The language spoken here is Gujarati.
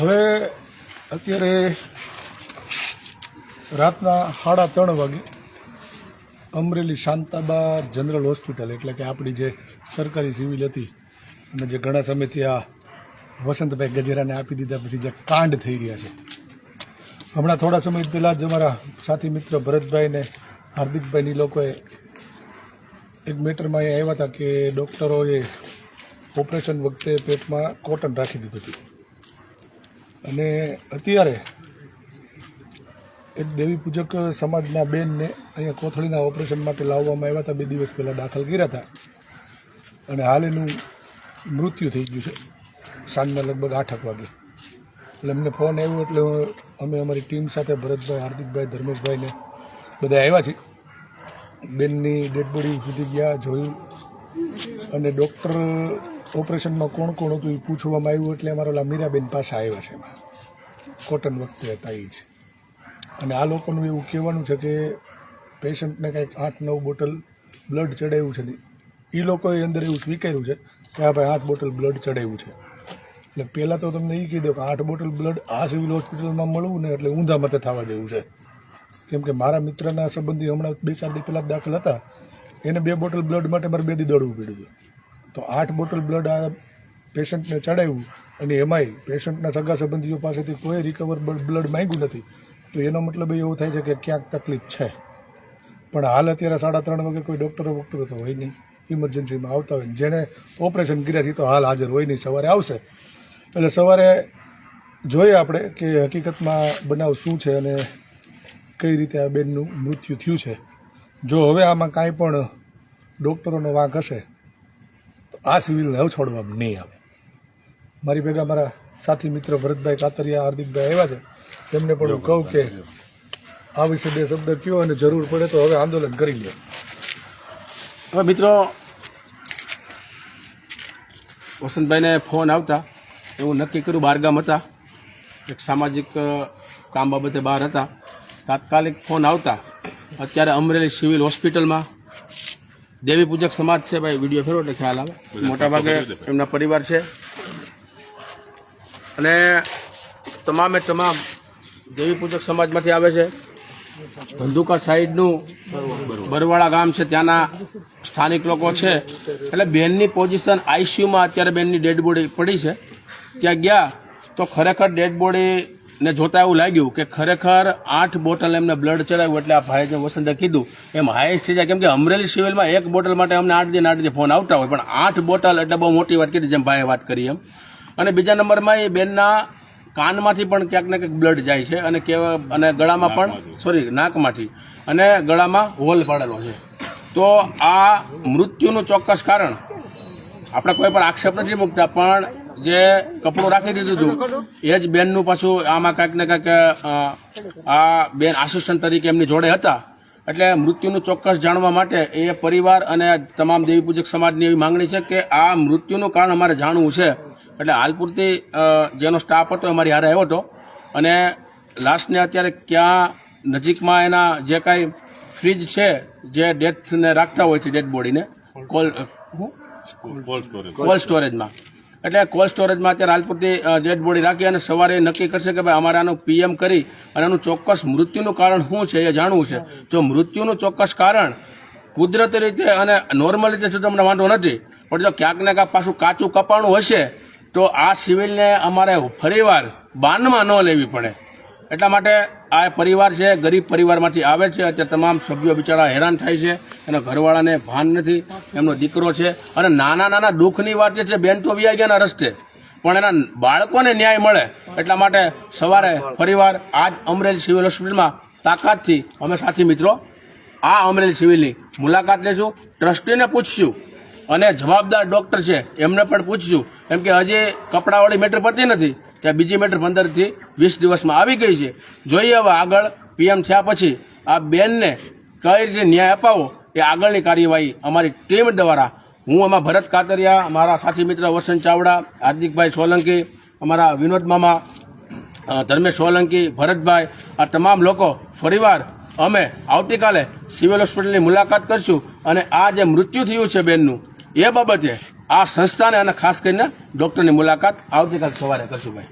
હવે અત્યારે રાતના સાડા ત્રણ વાગે અમરેલી શાંતાબા જનરલ હોસ્પિટલ, એટલે કે આપણી જે સરકારી સિવિલ હતી અને જે ઘણા સમયથી આ વસંતભાઈ ગજેરાને આપી દીધા પછી જે કાંડ થઈ રહ્યા છે. હમણાં થોડા સમય પહેલાં જ અમારા સાથી મિત્ર ભરતભાઈ ને હાર્દિકભાઈની લોકોએ એક મેટરમાં એ આવ્યા હતા કે ડૉક્ટરોએ ઓપરેશન વખતે પેટમાં કોટન રાખી દીધું હતું. અને અત્યારે એક દેવી પૂજક સમાજના બેનને અહીંયા કોથળીના ઓપરેશન માટે લાવવામાં આવ્યા હતા. બે દિવસ પહેલાં દાખલ કર્યા હતા. અને હાલ એનું મૃત્યુ થઈ ગયું છે. સાંજના લગભગ આઠક વાગે. એટલે એમને ફોન આવ્યો એટલે અમે અમારી ટીમ સાથે ભરતભાઈ, હાર્દિકભાઈ, ધર્મેશભાઈને બધા આવ્યા છીએ. બેનની ડેડ બોડી સુધી ગયા, જોયું. અને ડૉક્ટર ઓપરેશનમાં કોણ કોણ હતું એ પૂછવામાં આવ્યું એટલે અમારો મીરાબેન પાસે આવ્યા છે એમાં. કોટન વખતે હતા એ જ. અને આ લોકોનું એવું કહેવાનું છે કે પેશન્ટને કંઈક આઠ નવ બોટલ બ્લડ ચડાવ્યું છે એ લોકોએ અંદર એવું સ્વીકાર્યું છે કે આ ભાઈ આઠ બોટલ બ્લડ ચડાવ્યું છે. એટલે પહેલાં તો તમને એ કહી દો કે આઠ બોટલ બ્લડ આ સિવિલ હોસ્પિટલમાં મળવું ને એટલે ઊંધા મતે થવા જેવું છે. કેમ કે મારા મિત્રના સંબંધી હમણાં બે ચાર દિવસ પહેલાં દાખલ હતા. એને બે બોટલ બ્લડ માટે મારે બે દી દોડવું પડ્યું તો આઠ બોટલ બ્લડ આ પેશન્ટને ચડાવ્યું અને એમાંય પેશન્ટના સગા સંબંધીઓ પાસેથી કોઈ રિકવર બ્લડ માંગ્યું નથી. તો એનો મતલબ એવો થાય છે કે ક્યાંક તકલીફ છે. પણ હાલ અત્યારે સાડા ત્રણ વાગે કોઈ ડૉક્ટરો વોક્ટરો તો હોય નહીં. ઇમરજન્સીમાં આવતા હોય જેણે ઓપરેશન કર્યા છે તો હાલ હાજર હોય નહીં. સવારે આવશે. એટલે સવારે જોઈએ આપણે કે હકીકતમાં બનાવ શું છે અને કઈ રીતે આ બેનનું મૃત્યુ થયું છે. જો હવે આમાં કાંઈ પણ ડૉક્ટરોનો વાંક હશે, તો આ સિવિલને હવે છોડવામાં નહીં આવે. મારી ભેગા મારા સાથી મિત્ર ભરતભાઈ કાતરિયા, હાર્દિકભાઈ આવ્યા છે, તેમને પણ હું કહું કે આ વિશે બે શબ્દ કયો અને જરૂર પડે તો હવે આંદોલન કરી લે. હવે મિત્રો, વસંતભાઈને ફોન આવતા, એવું નક્કી કર્યું બહારગામ હતા. એક સામાજિક કામ બાબતે બહાર હતા. તાત્કાલિક ફોન આવતા. અત્યારે અમરેલી સિવિલ હોસ્પિટલમાં દેવી પૂજક સમાજ છે ભાઈ વીડિયો ફેરો એટલે ખ્યાલ આવે. મોટાભાગે એમના પરિવાર છે. અને તમામે તમામ દેવી પૂજક સમાજમાંથી આવે છે. ધંધુકા સાઈડનું બરવાળા ગામ છે ત્યાંના સ્થાનિક લોકો છે. એટલે બેનની પોઝિશન આઈસીયુમાં અત્યારે બેનની ડેડ બોડી પડી છે. ત્યાં ગયા તો ખરેખર ડેડ બોડીને જોતા એવું લાગ્યું કે ખરેખર આઠ બોટલ એમને બ્લડ ચડાવ્યું એટલે આ ભાઈ જે વસંતે કીધું એમ હાઈએસ્ટ થઈ જાય કેમ કે અમરેલી સિવિલમાં એક બોટલ માટે અમને આઠ દિન આઠ દિન ફોન આવતા હોય પણ આઠ બોટલ એટલે બહુ મોટી વાત કીધી જેમ ભાઈએ વાત કરી એમ. અને બીજા નંબરમાં એ બેનના કાનમાંથી પણ ક્યાંક ને ક્યાંક બ્લડ જાય છે અને કેવા અને ગળામાં પણ સોરી નાકમાંથી. અને ગળામાં હોલ પડેલો છે. તો આ મૃત્યુનું ચોક્કસ કારણ આપણે કોઈ પણ આક્ષેપ નથી મૂકતા પણ જે કપડું રાખી દીધું હતું એ જ બેનનું પાછું આમાં કાંઈક ને કાંઈક આ બેન આસિસ્ટન્ટ તરીકે એમની જોડે હતા. એટલે મૃત્યુનું ચોક્કસ જાણવા માટે એ પરિવાર અને તમામ દેવી પૂજક સમાજની એવી માંગણી છે કે આ મૃત્યુનું કારણ અમારે જાણવું છે. એટલે હાલ પૂરતી જેનો સ્ટાફ હતો એ અમારી હારે આવ્યો હતો. અને લાસ્ટને અત્યારે ક્યાં નજીકમાં એના જે કાંઈ ફ્રીજ છે જે ડેથને રાખતા હોય છે ડેડ બોડીને કોલ કોલ્ડ સ્ટોરેજમાં એટલે કોલ્ડ સ્ટોરેજમાં અત્યારે હાલ પૂરતી ડેડ બોડી રાખી અને સવારે નક્કી કરશે કે ભાઈ અમારે આનું પીએમ કરી અને આનું ચોક્કસ મૃત્યુનું કારણ શું છે એ જાણવું છે. જો મૃત્યુનું ચોક્કસ કારણ કુદરતી રીતે અને નોર્મલ રીતે તો તમને વાંધો નથી. પણ જો ક્યાંક ને ક્યાંક પાછું કાચું કપાણું હશે, તો આ સિવિલને અમારે ફરીવાર બાનમાં ન લેવી પડે. એટલા માટે આ પરિવાર છે, ગરીબ પરિવારમાંથી આવે છે, અત્યારે તમામ સભ્યો બિચારા હેરાન થાય છે, એના ઘરવાળાને ભાન નથી, એમનો દીકરો છે, અને નાના નાના દુઃખની વાત છે, બેન તો વ્યાઈ ગયાના રસ્તે પણ એના બાળકોને ન્યાય મળે, એટલા માટે સવારે ફરીવાર આજ અમરેલી સિવિલ હોસ્પિટલમાં તાકાતથી, અમે સાથી મિત્રો, આ અમરેલી સિવિલની મુલાકાત લેશું, ટ્રસ્ટીને પૂછશું, અને જવાબદાર ડૉક્ટર છે, એમને પણ પૂછશું, કેમ કે હજી કપડાવાળી મેટર પતી નથી ત્યાં બીજી મેટર પંદરથી વીસ દિવસમાં આવી ગઈ છે. જોઈએ હવે આગળ પીએમ થયા પછી આ બેનને કઈ રીતે ન્યાય અપાવો એ આગળની કાર્યવાહી અમારી ટીમ દ્વારા હું એમાં ભરત કાતરિયા મારા સાથી મિત્ર વસંત ચાવડા, હાર્દિકભાઈ સોલંકી, અમારા વિનોદ મામા ધર્મેશ સોલંકી, ભરતભાઈ, આ તમામ લોકો ફરીવાર અમે આવતીકાલે સિવિલ હોસ્પિટલની મુલાકાત કરીશું અને આ જે મૃત્યુ થયું છે બેનનું, એ બાબતે આ સંસ્થાને અને ખાસ કરીને ડૉક્ટરની મુલાકાત આવતીકાલ સવારે કરશું ભાઈ.